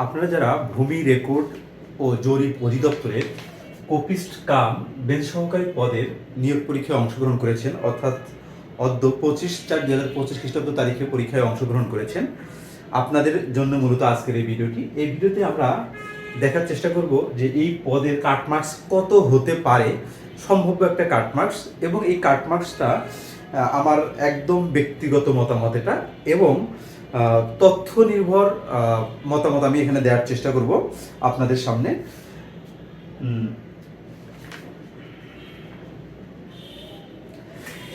আপনারা যারা ভূমি রেকর্ড ও জরিপ অধিদপ্তরের কোপিস্ট কাম বেঞ্চ সহকারী পদের নিয়োগ পরীক্ষায় অংশগ্রহণ করেছেন, অর্থাৎ অদ্য পঁচিশ চার দু হাজার পঁচিশ খ্রিস্টাব্দ তারিখে পরীক্ষায় অংশগ্রহণ করেছেন, আপনাদের জন্য মূলত আজকের এই ভিডিওটি। এই ভিডিওতে আমরা দেখার চেষ্টা করব যে এই পদের কাটমার্কস কত হতে পারে, সম্ভাব্য একটা কাটমার্কস এবং এই কাটমার্কসটা আমার একদম ব্যক্তিগত মতামত এটা, এবং তথ্য নির্ভর মতামত আমি এখানে দেওয়ার চেষ্টা করব আপনাদের সামনে।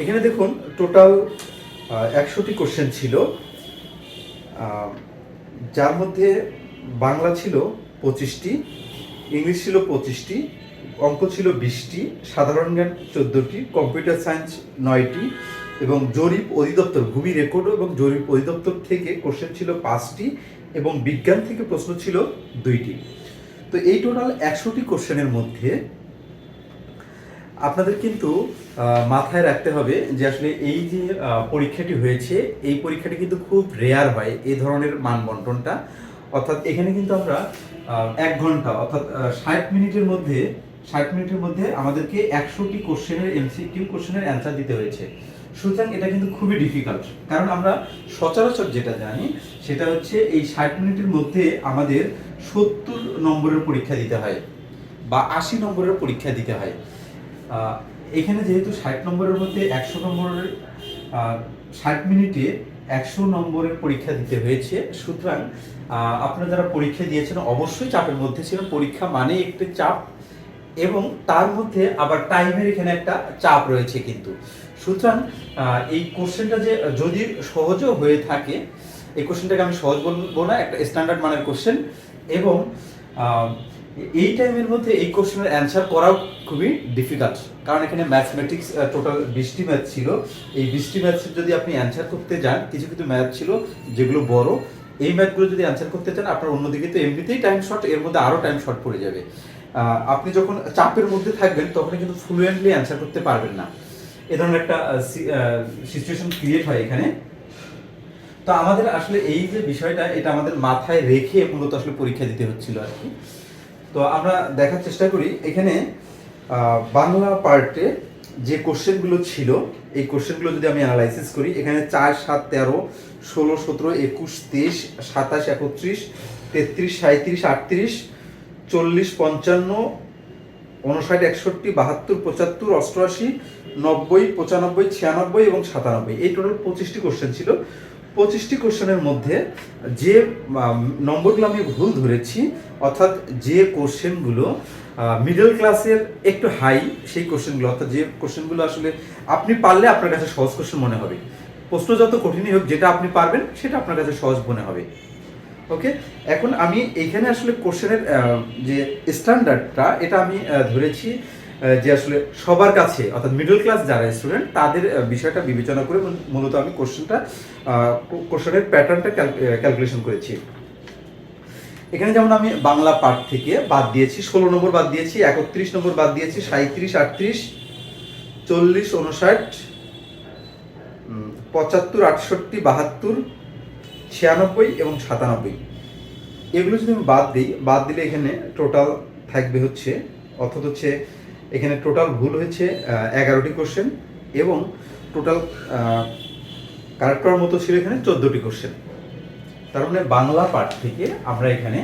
এখানে দেখুন টোটাল একশোটি কোশ্চেন ছিল। যার মধ্যে বাংলা ছিল পঁচিশটি, ইংলিশ ছিল পঁচিশটি, অঙ্ক ছিল বিশটি, সাধারণ জ্ঞান চোদ্দোটি, কম্পিউটার সায়েন্স নয়টি এবং জরিপ অধিদপ্তর, ভূমি রেকর্ড এবং জরিপ অধিদপ্তর থেকে কোশ্চেন ছিল পাঁচটি এবং বিজ্ঞান থেকে প্রশ্ন ছিল দুইটি। তো এই টোটাল একশোটি কোশ্চেনের মধ্যে আপনাদের কিন্তু মাথায় রাখতে হবে যে আসলে এই যে পরীক্ষাটি হয়েছে, এই পরীক্ষাটি কিন্তু খুব রেয়ার হয় এই ধরনের মানবন্টনটা। অর্থাৎ এখানে কিন্তু আমরা এক ঘণ্টা অর্থাৎ ষাট মিনিটের মধ্যে, ষাট মিনিটের মধ্যে আমাদেরকে একশোটি কোশ্চেনের এমসিকিউ কোশ্চেনের অ্যান্সার দিতে হয়েছে। সুতরাং এটা কিন্তু খুবই ডিফিকাল্ট কারণ আমরা সচরাচর যেটা জানি, সেটা হচ্ছে এই ষাট মিনিটের মধ্যে আমাদের সত্তর নম্বরের পরীক্ষা দিতে হয় বা আশি নম্বরের পরীক্ষা দিতে হয়। এখানে যেহেতু ষাট নম্বরের মধ্যে একশো নম্বরের ষাট মিনিটে একশো নম্বরের পরীক্ষা দিতে হয়েছে। সুতরাং আপনারা যারা পরীক্ষা দিয়েছেন, অবশ্যই চাপের মধ্যে ছিল পরীক্ষা মানে একটি চাপ এবং তার মধ্যে আবার টাইমের এখানে একটা চাপ রয়েছে কিন্তু। সুতরাং এই কোশ্চেনটা যে, যদি সহজও হয়ে থাকে, এই কোশ্চেনটাকে আমি সহজ বলব না, একটা স্ট্যান্ডার্ড মানের কোশ্চেন এবং এই টাইমের মধ্যে এই কোশ্চেনের অ্যান্সার করাও খুবই ডিফিকাল্ট কারণ এখানে ম্যাথমেটিক্স টোটাল বিশটি ম্যাথ ছিল। এই বিশটি ম্যাথসের যদি আপনি অ্যান্সার করতে যান, কিছু কিছু ম্যাথ ছিল যেগুলো বড়, এই ম্যাথগুলো যদি অ্যান্সার করতে চান, আপনার অন্যদিকে তো এমনিতেই টাইম শর্ট এর মধ্যে আরও টাইম শর্ট পড়ে যাবে। আপনি যখন চাপের মধ্যে থাকবেন তখন কিন্তু ফ্লুয়েন্টলি অ্যান্সার করতে পারবেন না। এ ধরনের একটা সিচুয়েশন ক্রিয়েট হয় এখানে। তো আমাদের আসলে এই যে বিষয়টা, এটা আমাদের মাথায় রেখে মূলত আসলে পরীক্ষা দিতে হচ্ছিল আর কি। তো আমরা দেখার চেষ্টা করি, এখানে বাংলা পার্টে যে কোশ্চেনগুলো ছিল, এই কোশ্চেনগুলো যদি আমি অ্যানালাইসিস করি, এখানে চার, সাত, তেরো, ষোলো, সতেরো, একুশ, তেইশ, সাতাশ, একত্রিশ, তেত্রিশ সাঁত্রিশ আটত্রিশ, চল্লিশ, পঞ্চান্ন উনষাট একষট্টি, বাহাত্তর, পঁচাত্তর, অষ্টআশি, নব্বই, পঁচানব্বই, ছিয়ানব্বই এবং সাতানব্বই। এই টোটাল পঁচিশটি কোশ্চেন ছিল। পঁচিশটি কোশ্চেনের মধ্যে যে নম্বরগুলো আমি ভুল ধরেছি, অর্থাৎ যে কোশ্চেনগুলো মিডল ক্লাসের একটু হাই সেই কোশ্চেনগুলো অর্থাৎ যে কোশ্চেনগুলো আসলে আপনি পারলে আপনার কাছে সহজ কোশ্চেন মনে হবে। প্রশ্ন যত কঠিনই হোক, যেটা আপনি পারবেন, সেটা আপনার কাছে সহজ মনে হবে। ওকে এখন আমি এইখানে আসলে কোশ্চেনের যে স্ট্যান্ডার্ডটা এটা আমি ধরেছি যে আসলে সবার কাছে, অর্থাৎ মিডল ক্লাস যারা স্টুডেন্ট তাদের বিষয়টা বিবেচনা করে মূল- মূলত আমি কোশ্চেনটা কোশ্চেনের প্যাটার্নটা ক্যালকুলেশন করেছি। এখানে যেমন আমি বাংলা পাঠ থেকে বাদ দিয়েছি, ষোলো নম্বর বাদ দিয়েছি, একত্রিশ নম্বর বাদ দিয়েছি সাঁত্রিশ আটত্রিশ, চল্লিশ, উনষাট পঁচাত্তর, আটষট্টি, বাহাত্তর ছিয়ানব্বই এবং সাতানব্বই। এগুলো যদি আমি বাদ দিই, বাদ দিলে এখানে টোটাল থাকবে হচ্ছে, অর্থাৎ হচ্ছে এখানে টোটাল ভুল হয়েছে এগারোটি কোশ্চেন এবং টোটাল কারেক্ট করার মতো ছিল এখানে চোদ্দোটি কোশ্চেন তার মানে বাংলা পাঠ থেকে আমরা এখানে,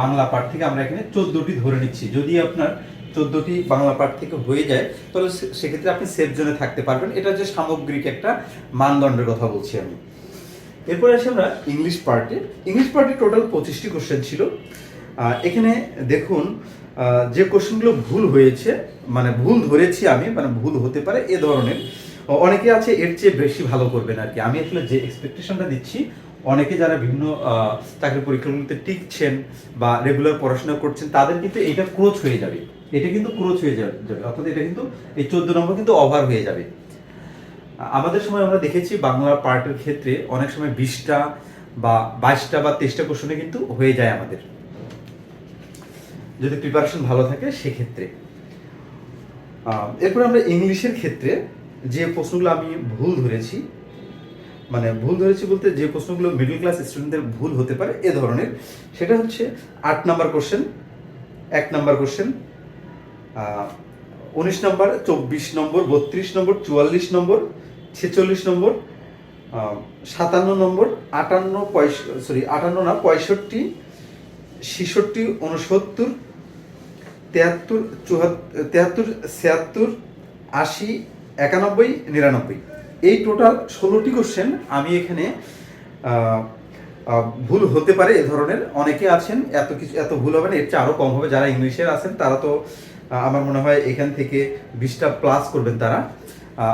বাংলা পাঠ থেকে আমরা এখানে চোদ্দোটি ধরে নিচ্ছি। যদি আপনার চোদ্দোটি বাংলা পাঠ থেকে হয়ে যায় তাহলে সেক্ষেত্রে আপনি সেফ জোনে থাকতে পারবেন। এটা যে সামগ্রিক একটা মানদণ্ডের কথা বলছি আমি। এরপরে আসি আমরা ইংলিশ পার্টে ইংলিশ পার্টে টোটাল পঁচিশটি কোশ্চেন ছিল। এখানে দেখুন যে কোশ্চেনগুলো ভুল হয়েছে মানে ভুল ধরেছি আমি মানে ভুল হতে পারে এ ধরনের অনেকে আছে এর চেয়ে বেশি ভালো করবেন আর কি। আমি আসলে যে এক্সপেকটেশনটা দিচ্ছি, অনেকে যারা বিভিন্ন চাকরি পরীক্ষাগুলোতে টিকছেন বা রেগুলার পড়াশোনা করছেন, তাদের কিন্তু এটা ক্রোচ হয়ে যাবে। এটা কিন্তু ক্রোচ হয়ে যাবে। অর্থাৎ এটা কিন্তু এই চোদ্দ নম্বর কিন্তু ওভার হয়ে যাবে। আমাদের সময় আমরা দেখেছি বাংলা পার্টের ক্ষেত্রে অনেক সময় বিশটা বা বাইশটা বা তেইশটা কোশ্চেনে কিন্তু হয়ে যায় আমাদের। যদি প্রিপারেশন ভালো থাকে, সেক্ষেত্রে। এরপর আমরা ইংলিশের ক্ষেত্রে যে প্রশ্নগুলো আমি ভুল ধরেছি মানে ভুল ধরেছি বলতে যে প্রশ্নগুলো মিডল ক্লাস স্টুডেন্টদের ভুল হতে পারে এ ধরনের, সেটা হচ্ছে আট নাম্বার কোশ্চেন এক নাম্বার কোশ্চেন উনিশ নম্বর, চব্বিশ নম্বর, বত্রিশ নম্বর, চুয়াল্লিশ নম্বর, ছেচল্লিশ নম্বর সাতান্ন নম্বর, আটান্ন পঁয়ষ সরি আটান্ন না, পঁয়ষট্টি, ছেষট্টি উনসত্তর তেহাত্তর চুয়াত্তর তেহাত্তর ছিয়াত্তর, আশি, একানব্বই, নিরানব্বই। এই টোটাল ষোলোটি কোশ্চেন আমি এখানে ভুল হতে পারে এ ধরনের। অনেকে আছেন, এত কিছু, এত ভুল হবে না, এর চেয়ে আরও কম হবে। যারা ইংলিশের আছেন, তারা তো আমার মনে হয় এখান থেকে বিশটা প্লাস করবেন তারা।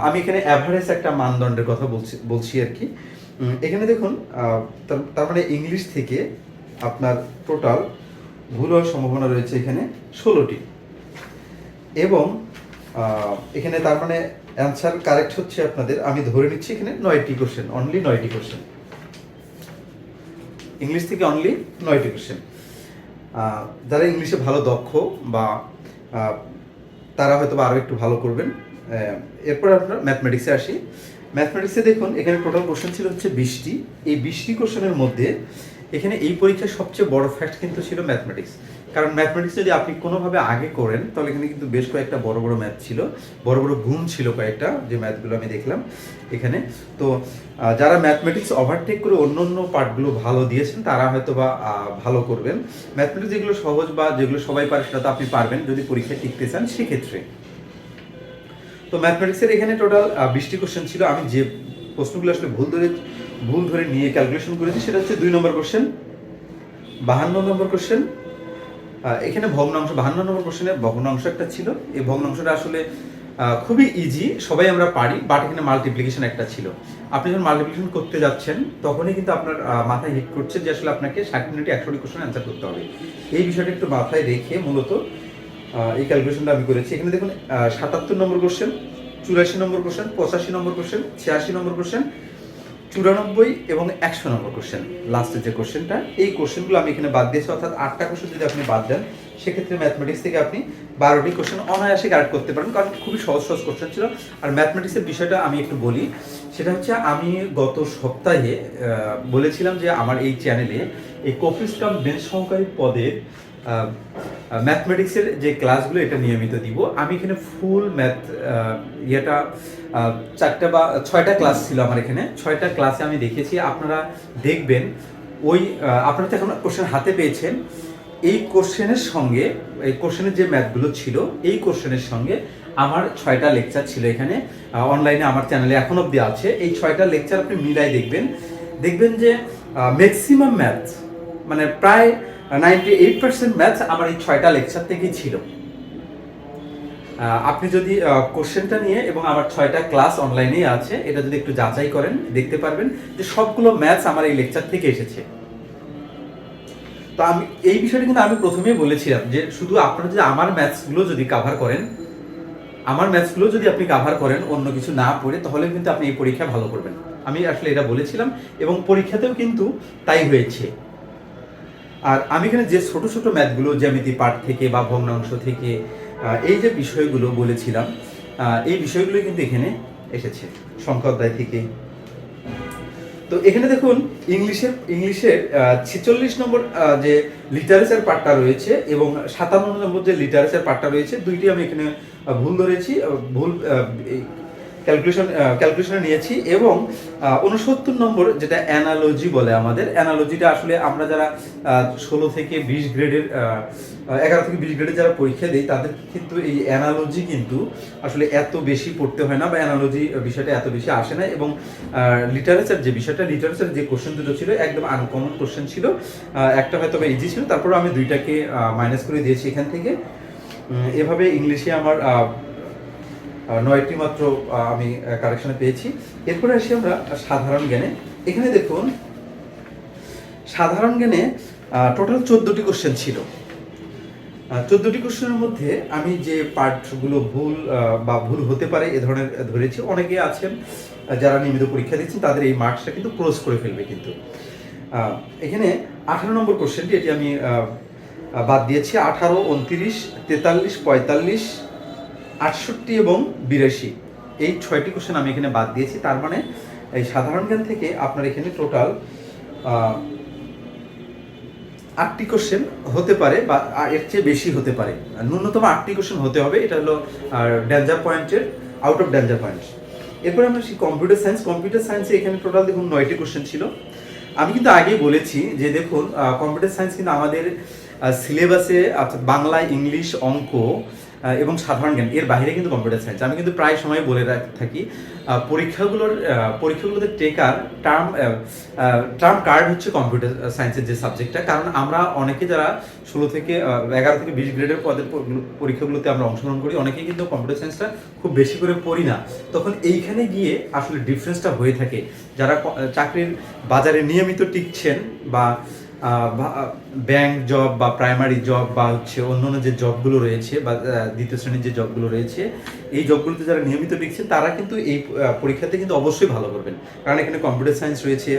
আমি এখানে অ্যাভারেজ একটা মানদণ্ডের কথা বলছি বলছি আর কি। এখানে দেখুন তার- মানে ইংলিশ থেকে আপনার টোটাল ভুল হওয়ার সম্ভাবনা রয়েছে এখানে ষোলোটি। এবং এখানে তার মানে অ্যান্সার কারেক্ট হচ্ছে আপনাদের। আমি ধরে নিচ্ছি এখানে নয়টি কোশ্চেন অনলি নয়টি কোশ্চেন ইংলিশ থেকে অনলি নয়টি কোশ্চেন যারা ইংলিশে ভালো দক্ষ বা তারা হয়তো আরও একটু ভালো করবেন। এরপর আমরা ম্যাথমেটিক্সে আসি। ম্যাথমেটিক্সে দেখুন, এখানে টোটাল কোশ্চেন ছিল হচ্ছে বিশটি। এই বিশটি কোশ্চেনের মধ্যে এখানে এই পরীক্ষার সবচেয়ে বড় ফ্যাক্ট কিন্তু ছিল ম্যাথমেটিক্স কারণ ম্যাথমেটিক্স যদি আপনি কোনোভাবে আগে করেন, তাহলে এখানে কিন্তু বেশ কয়েকটা বড় বড় ম্যাথ ছিল। বড় বড় গুণ ছিল কয়েকটা, যে ম্যাথগুলো আমি দেখলাম এখানে। তো যারা ম্যাথমেটিক্স ওভারটেক করে অন্য অন্য পার্টগুলো ভালো দিয়েছেন, তারা হয়তো বা ভালো করবেন। ম্যাথমেটিক্স যেগুলো সহজ বা যেগুলো সবাই পারে, সেটা তো আপনি পারবেন যদি পরীক্ষায় টিকতে চান, সেক্ষেত্রে। তো ম্যাথমেটিক্সের এখানে টোটাল বিশটি কোশ্চেন ছিল। আমি যে প্রশ্নগুলো আসলে ভুল ধরে ভুল ধরে নিয়ে ক্যালকুলেশন করেছি, সেটা হচ্ছে দুই নম্বর কোশ্চেন বাহান্ন নম্বর কোশ্চেন এখানে ভগ্নাংশ বাহান্ন নম্বর কোশ্চেনে ভগ্নাংশ একটা ছিল। এই ভগ্নাংশটা আসলে খুবই ইজি সবাই আমরা পারি বাট এখানে মাল্টিপ্লিকেশন একটা ছিল। আপনি যখন মাল্টিপ্লিকেশন করতে যাচ্ছেন, তখনই কিন্তু আপনার মাথায় হিট করছে যে আসলে আপনাকে ষাট মিনিটে একশোটি কোশ্চেন অ্যান্সার করতে হবে। এই বিষয়টা একটু মাথায় রেখে মূলত এই ক্যালকুলেশনটা আমি করেছি। এখানে দেখুন সাতাত্তর নম্বর কোশ্চেন চুরাশি নম্বর কোশ্চেন পঁচাশি নম্বর কোশ্চেন ছিয়াশি নম্বর কোশ্চেন চুরানব্বই এবং একশো নম্বর কোশ্চেন লাস্টের যে কোশ্চেনটা এই কোশ্চেনগুলো আমি এখানে বাদ দিয়েছি, অর্থাৎ আটটা কোশ্চেন যদি আপনি বাদ দেন, সেক্ষেত্রে ম্যাথমেটিক্স থেকে আপনি বারোটি কোশ্চেন অনায়াসে কারেক্ট করতে পারেন, কারণ খুবই সহজ সহজ কোশ্চেন ছিল। আর ম্যাথমেটিক্সের বিষয়টা আমি একটু বলি, সেটা হচ্ছে আমি গত সপ্তাহে বলেছিলাম যে আমার এই চ্যানেলে এই কাম বেঞ্চ সহকারী পদের ম্যাথমেটিক্সের যে ক্লাসগুলো এটা নিয়মিত দিব। আমি এখানে ফুল ম্যাথ ইয়েটা চারটা বা ছয়টা ক্লাস ছিল আমার এখানে। ছয়টা ক্লাসে আমি দেখেছি। আপনারা দেখবেন, ওই আপনারা তো এখন কোশ্চেন হাতে পেয়েছেন। এই কোশ্চেনের সঙ্গে, এই কোশ্চেনের যে ম্যাথগুলো ছিল, এই কোশ্চেনের সঙ্গে আমার ছয়টা লেকচার ছিল এখানে। অনলাইনে আমার চ্যানেলে এখন অবধি আছে। এই ছয়টা লেকচার আপনি মিলাই দেখবেন। দেখবেন যে ম্যাক্সিমাম ম্যাথ মানে প্রায় নাইনটি এইট পার্সেন্ট ম্যাথ আমার এই ছয়টা লেকচার থেকেই ছিল। আপনি যদি কোশ্চেনটা নিয়ে এবং আমার ছয়টা ক্লাস অনলাইনেই আছে, এটা যদি একটু যাচাই করেন, দেখতে পারবেন যে সবগুলো ম্যাথস আমার এই লেকচার থেকে এসেছে। তো আমি, এই বিষয়টা কিন্তু আমি প্রথমেই বলেছিলাম যে শুধু আপনারা যদি আমার ম্যাথসগুলো যদি কাভার করেন, আমার ম্যাথসগুলো যদি আপনি কাভার করেন, অন্য কিছু না পড়ে, তাহলে কিন্তু আপনি এই পরীক্ষা ভালো করবেন। আমি আসলে এটা বলেছিলাম এবং পরীক্ষাতেও কিন্তু তাই হয়েছে। আর আমি এখানে যে ছোট ছোট ম্যাথগুলো, জ্যামিতি পাঠ থেকে বা ভগ্নাংশ থেকে এই যে বিষয়গুলো বলেছিলাম এই বিষয়গুলো কিন্তু এখানে এসেছে, সংখ্যা অধ্যায় থেকে। তো এখানে দেখুন ইংলিশের ইংলিশের ছেচল্লিশ নম্বর যে লিটারেচার পার্টটা রয়েছে এবং সাতান্ন নম্বর যে লিটারেচার পার্টটা রয়েছে, দুইটি আমি এখানে ভুল ধরেছি ভুল ক্যালকুলেশন ক্যালকুলেশনে নিয়েছি এবং উনসত্তর নম্বর যেটা অ্যানালজি বলে আমাদের অ্যানালজিটা আসলে আমরা যারা ষোলো থেকে বিশ গ্রেডের এগারো থেকে বিশ গ্রেডের যারা পরীক্ষা দেই, তাদের কিন্তু এই অ্যানালজি কিন্তু আসলে এত বেশি পড়তে হয় না বা অ্যানালজি বিষয়টা এত বেশি আসে না এবং লিটারেচার যে বিষয়টা লিটারেচার যে কোশ্চেন দুটো ছিল একদম আনকমন কোশ্চেন ছিল একটা হয়তো বা ইজি ছিল তারপর আমি দুইটাকে মাইনাস করে দিয়েছি এখান থেকে। এভাবে ইংলিশে আমার নয়টি মাত্র আমি কারেকশনে পেয়েছি। এরপরে আসি আমরা সাধারণ জ্ঞানে। এখানে দেখুন, সাধারণ জ্ঞানে টোটাল চোদ্দোটি কোশ্চেন ছিল। চোদ্দোটি কোশ্চেনের মধ্যে আমি যে পার্টগুলো ভুল বা ভুল হতে পারে, এ ধরনের ধরেছি। অনেকে আছেন যারা নিয়মিত পরীক্ষা দিচ্ছেন, তাদের এই মার্কসটা কিন্তু ক্লোজ করে ফেলবে কিন্তু। এখানে আঠারো নম্বর কোশ্চেনটি এটি আমি বাদ দিয়েছি। আঠারো, উনত্রিশ, তেতাল্লিশ, পঁয়তাল্লিশ আটষট্টি এবং বিরাশি। এই ছয়টি কোশ্চেন আমি এখানে বাদ দিয়েছি। তার মানে এই সাধারণ জ্ঞান থেকে আপনার এখানে টোটাল আটটি কোশ্চেন হতে পারে বা এর চেয়ে বেশি হতে পারে। ন্যূনতম আটটি কোশ্চেন হতে হবে। এটা হলো ড্যাঞ্জার পয়েন্টের আউট অফ ড্যাঞ্জার পয়েন্ট এরপরে আমরা সেই কম্পিউটার সায়েন্স কম্পিউটার সায়েন্সে এখানে টোটাল দেখুন নয়টি কোশ্চেন ছিল। আমি কিন্তু আগেই বলেছি যে দেখুন কম্পিউটার সায়েন্স কিন্তু আমাদের সিলেবাসে অর্থাৎ বাংলা, ইংলিশ অঙ্ক এবং সাধারণ জ্ঞান। এর বাইরে কিন্তু কম্পিউটার সায়েন্স আমি কিন্তু প্রায় সময় বলে থাকি পরীক্ষাগুলোর পরীক্ষাগুলোতে টেকার টার্ম টার্ম কার্ড হচ্ছে কম্পিউটার সায়েন্সের যে সাবজেক্টটা কারণ আমরা অনেকে যারা ষোলো থেকে এগারো থেকে বিশ গ্রেডের পদের পরীক্ষাগুলোতে আমরা অংশগ্রহণ করি, অনেকেই কিন্তু কম্পিউটার সায়েন্সটা খুব বেশি করে পড়ি না। তখন এইখানে গিয়ে আসলে ডিফারেন্সটা হয়ে থাকে। যারা চাকরির বাজারে নিয়মিত টিকছেন বা ব্যাংক জব বা প্রাইমারি জব বা হচ্ছে অন্য অন্য যে জবগুলো রয়েছে বা দ্বিতীয় শ্রেণির যে জবগুলো রয়েছে, এই জবগুলোতে যারা নিয়মিত টিকছেন তারা কিন্তু এই পরীক্ষাতে কিন্তু অবশ্যই ভালো করবেন। কারণ এখানে কম্পিউটার সায়েন্স রয়েছে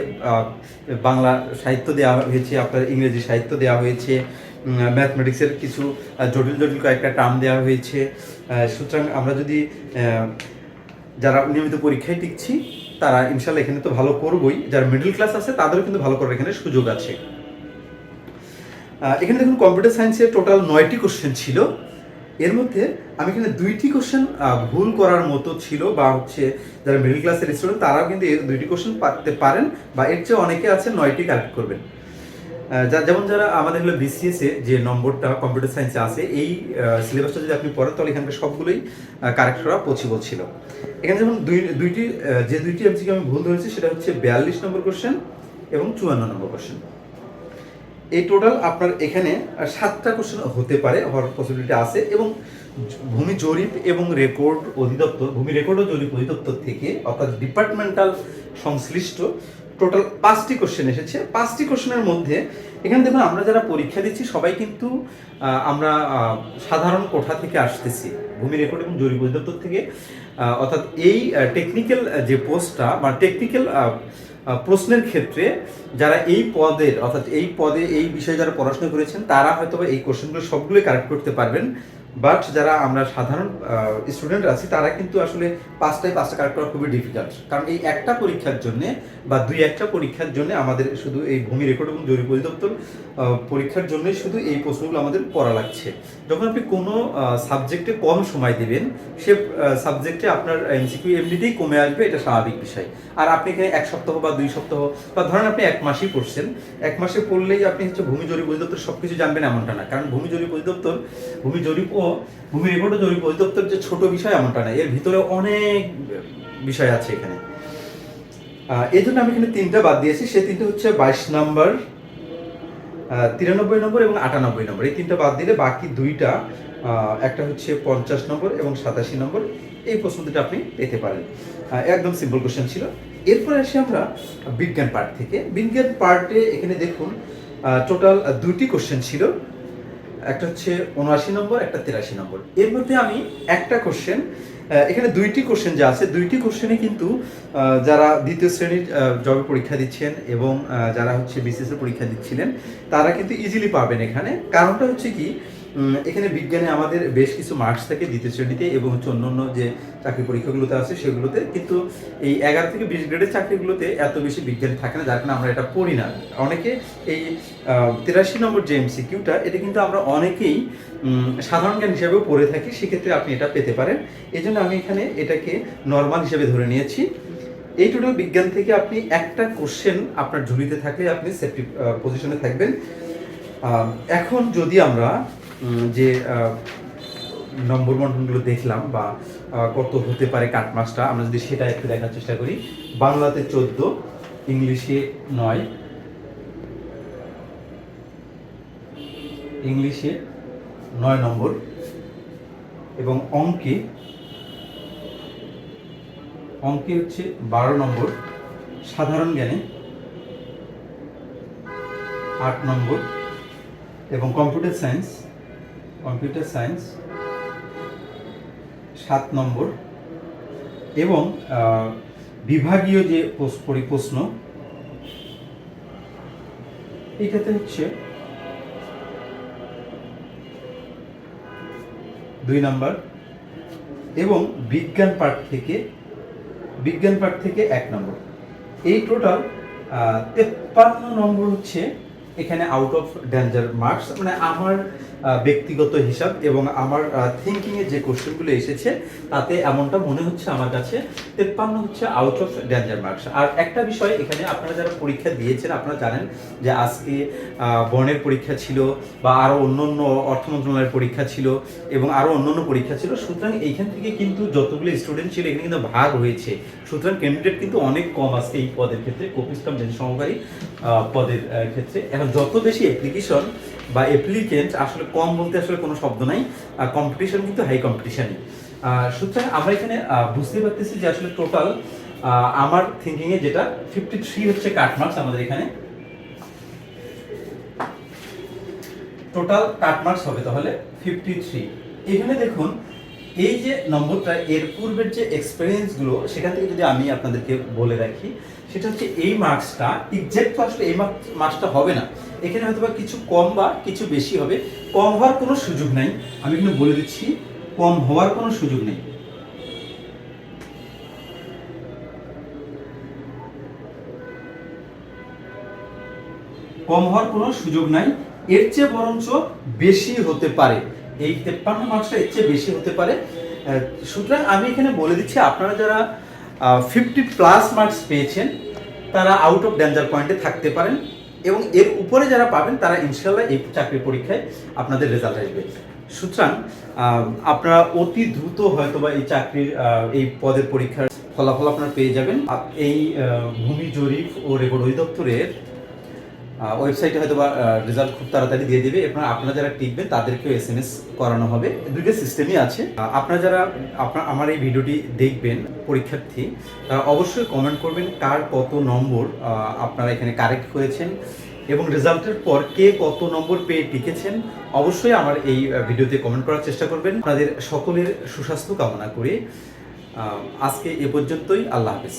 বাংলা সাহিত্য দেওয়া হয়েছে, আপনার ইংরেজি সাহিত্য দেওয়া হয়েছে ম্যাথমেটিক্সের কিছু জটিল জটিল কয়েকটা টার্ম দেওয়া হয়েছে। সুতরাং আমরা যদি যারা নিয়মিত পরীক্ষায় টিকছি, তারা ইনশাল্লাহ এখানে তো ভালো করবই। যারা মিডল ক্লাস আছে, তাদেরও কিন্তু ভালো করার এখানে সুযোগ আছে। এখানে দেখুন কম্পিউটার সায়েন্সের টোটাল নয়টি কোশ্চেন ছিল। এর মধ্যে আমি এখানে দুইটি কোশ্চেন ভুল করার মতো ছিল বা হচ্ছে যারা মিডল ক্লাসের স্টুডেন্ট তারাও কিন্তু এই দুইটি কোশ্চেন পারতে পারেন বা এর চেয়ে অনেকে আছে নয়টি কারেক্ট করবেন। যা- যেমন যারা আমাদের হলো বিসিএস যে নম্বরটা কম্পিউটার সায়েন্সে আছে, এই সিলেবাসটা যদি আপনি পড়েন, তাহলে এখানকার সবগুলোই কারেক্ট করা পসিবল ছিল। এখানে যেমন দুই, দুইটি যে দুইটি আমি ভুল ধরেছি, সেটা হচ্ছে বিয়াল্লিশ নম্বর কোশ্চেন এবং চুয়ান্ন নম্বর কোশ্চেন এই টোটাল আপনার এখানে সাতটা কোশ্চেন হতে পারে, হওয়ার পসিবিলিটি আছে এবং ভূমি জরিপ এবং রেকর্ড অধিদপ্তর, ভূমি রেকর্ড ও জরিপ অধিদপ্তর থেকে, অর্থাৎ ডিপার্টমেন্টাল সংশ্লিষ্ট টোটাল পাঁচটি কোশ্চেন এসেছে। পাঁচটি কোশ্চেনের মধ্যে, এখানে দেখুন, আমরা যারা পরীক্ষা দিচ্ছি, সবাই কিন্তু আমরা সাধারণ কোঠা থেকে আসতেছি, ভূমি রেকর্ড এবং জরিপ অধিদপ্তর থেকে। অর্থাৎ এই টেকনিক্যাল যে পোস্টটা বা টেকনিক্যাল প্রশ্নের ক্ষেত্রে যারা এই পদের অর্থাৎ এই পদে এই বিষয়ে যারা পড়াশোনা করেছেন, তারা হয়তো এই কোশ্চেনগুলো সবগুলোই কারেক্ট করতে পারবেন। বাট যারা আমরা সাধারণ স্টুডেন্ট আছি, তারা কিন্তু আসলে পাঁচটায় পাঁচটা কারেক্ট করা খুবই ডিফিকাল্ট কারণ এই একটা পরীক্ষার জন্য বা দুই একটা পরীক্ষার জন্য আমাদের শুধু এই ভূমি রেকর্ড এবং জরিপ অধিদপ্তর পরীক্ষার জন্য শুধু এই প্রশ্নগুলো আমাদের পড়া লাগছে। যখন আপনি কোনো সাবজেক্টে কম সময় দিবেন, সে সাবজেক্টে আপনার এমসিকিউ এমনিতেই কমে আসবে, এটা স্বাভাবিক বিষয়। আর আপনি এখানে এক সপ্তাহ বা দুই সপ্তাহ বা ধরেন আপনি এক মাসেই পড়ছেন, এক মাসে পড়লেই আপনি হচ্ছে ভূমি জরিপ অধিদপ্তর সব কিছু জানবেন এমনটা না। কারণ ভূমি জরিপ অধিদপ্তর ভূমি জরিপ ও ভূমি রেকর্ড জরিপ অধিদপ্তর যে ছোট বিষয় এমনটা না, এর ভিতরে অনেক বিষয় আছে এখানে। এই জন্য আমি এখানে তিনটা বাদ দিয়েছি। সে তিনটা হচ্ছে বাইশ নম্বর তিরানব্বই নম্বর এবং আটানব্বই নম্বর। এই তিনটা বাদ দিলে বাকি দুইটা একটা হচ্ছে পঞ্চাশ নম্বর এবং সাতাশি নম্বর। এই প্রশ্ন দুটো আপনি পেতে পারেন। একদম সিম্পল কোশ্চেন ছিল। এরপরে আসি আমরা বিজ্ঞান পার্ট থেকে। বিজ্ঞান পার্টে এখানে দেখুন টোটাল দুইটি কোশ্চেন ছিল। একটা হচ্ছে উনআশি নম্বর, একটা তিরাশি নম্বর। এর মধ্যে আমি একটা কোশ্চেন এখানে দুইটি কোশ্চেন যা আছে, দুইটি কোশ্চেনে কিন্তু যারা দ্বিতীয় শ্রেণির জবে পরীক্ষা দিচ্ছেন এবং যারা হচ্ছে বিসিএস এর পরীক্ষা দিচ্ছিলেন, তারা কিন্তু ইজিলি পাবেন এখানে। কারণটা হচ্ছে কি এখানে বিজ্ঞানে আমাদের বেশ কিছু মার্কস থাকে দ্বিতীয় শ্রেণীতে এবং হচ্ছে অন্যান্য যে চাকরি পরীক্ষাগুলোতে আছে সেগুলোতে, কিন্তু এই এগারো থেকে বিশ গ্রেডের চাকরিগুলোতে এত বেশি বিজ্ঞান থাকে না, যার কারণে আমরা এটা পড়ি না। অনেকে এই তিরাশি নম্বর যে এমসিকিউটা এটা কিন্তু আমরা অনেকেই সাধারণ জ্ঞান হিসাবেও পড়ে থাকি, সেক্ষেত্রে আপনি এটা পেতে পারেন। এই জন্য আমি এখানে এটাকে নর্মাল হিসেবে ধরে নিয়েছি। এই টোটাল বিজ্ঞান থেকে আপনি একটা কোশ্চেন আপনার ঝুলিতে থাকলে আপনি সেফটি পজিশনে থাকবেন। এখন যদি আমরা যে নম্বর বন্টনগুলো দেখলাম বা কত হতে পারে কাটমাসটা আমরা যদি সেটা একটু দেখার চেষ্টা করি। বাংলাতে চোদ্দ, ইংলিশে নয়। ইংলিশে নয় নম্বর এবং অঙ্কে অঙ্কে হচ্ছে বারো নম্বর, সাধারণ জ্ঞানে আট নম্বর এবং কম্পিউটার সায়েন্স কম্পিউটার সায়েন্স সাত নম্বর এবং বিভাগীয় যে প্রস- পরি- প্রশ্ন এইটাতে হচ্ছে দুই নাম্বার। এবং বিজ্ঞান পার্ক থেকে, বিজ্ঞান পার্ক থেকে এক নম্বর। এই টোটাল তেপ্পান্ন নম্বর হচ্ছে এখানে আউট অফ ডেঞ্জার মার্কস মানে আমার ব্যক্তিগত হিসাব এবং আমার থিঙ্কিংয়ে যে কোশ্চেনগুলো এসেছে, তাতে এমনটা মনে হচ্ছে আমার কাছে, তেপ্পান্ন হচ্ছে আউট অফ ডেঞ্জার মার্কস আর একটা বিষয় এখানে আপনারা যারা পরীক্ষা দিয়েছেন, আপনারা জানেন যে আজকে বর্ণের পরীক্ষা ছিল বা আরও অন্য অন্য অর্থ মন্ত্রণালয়ের পরীক্ষা ছিল এবং আরও অন্য অন্য পরীক্ষা ছিল। সুতরাং এইখান থেকে কিন্তু যতগুলো স্টুডেন্ট ছিল, এখানে কিন্তু ভাগ হয়েছে। সুতরাং ক্যান্ডিডেট কিন্তু অনেক কম আছে এই পদের ক্ষেত্রে, কপিস জেন সহকারী পদের ক্ষেত্রে। এখন যত বেশি অ্যাপ্লিকেশন বা অ্যাপ্লিকেন্ট আসলে কম বলতে আসলে কোনো শব্দ নাই কম্পিটিশন কিন্তু হাই কম্পিটিশনই সুতরাং আমরা এখানে বুঝতে পারতেছি যে আসলে টোটাল আমার থিঙ্কিংয়ে যেটা ফিফটি থ্রি হচ্ছে কাট মার্কস আমাদের এখানে। টোটাল কাট মার্কস হবে তাহলে ফিফটি থ্রি এখানে দেখুন এই যে নম্বরটা, এর পূর্বের যে এক্সপিরিয়েন্সগুলো সেখান থেকে যদি আমি আপনাদেরকে বলে রাখি, সেটা হচ্ছে এই মার্কসটা এক্সাক্ট তো আসলে এই মার্কসটা হবে না, এখানে হয়তো বা কিছু কম বা কিছু বেশি হবে, কম হওয়ার কোনো সুযোগ নাই। আমি এখানে বলে দিচ্ছি, কম হওয়ার কোনো সুযোগ নেই। কম হওয়ার কোনো সুযোগ নাই, এর চেয়ে বরঞ্চ বেশি হতে পারে। এই তেপ্পান্ন মার্কসটা এর চেয়ে বেশি হতে পারে। সুতরাং আমি এখানে বলে দিচ্ছি, আপনারা যারা ফিফটি প্লাস মার্কস পেয়েছেন, তারা আউট অফ ডেঞ্জার পয়েন্টে থাকতে পারেন এবং এর উপরে যারা পাবেন, তারা ইনশাল্লাহ এই চাকরির পরীক্ষায় আপনাদের রেজাল্ট আসবে। সুতরাং আপনারা অতি দ্রুত হয়তো বা এই চাকরির এই পদের পরীক্ষার ফলাফল আপনারা পেয়ে যাবেন। এই ভূমি জরিপ ও রেকর্ড অধিদপ্তরের ওয়েবসাইটে হয়তো বা রেজাল্ট খুব তাড়াতাড়ি দিয়ে দেবে। এবং আপনারা যারা টিকবেন, তাদেরকেও এস এম এস করানো হবে। দুইটা সিস্টেমই আছে। আপনারা যারা, আপনার, আমার এই ভিডিওটি দেখবেন, পরীক্ষার্থী, তারা অবশ্যই কমেন্ট করবেন কার কত নম্বর আপনারা এখানে কারেক্ট করেছেন এবং রেজাল্টের পর কে কত নম্বর পেয়ে টিকেছেন, অবশ্যই আমার এই ভিডিওতে কমেন্ট করার চেষ্টা করবেন। আপনাদের সকলের সুস্বাস্থ্য কামনা করে। আজকে এ পর্যন্তই। আল্লাহ হাফেজ।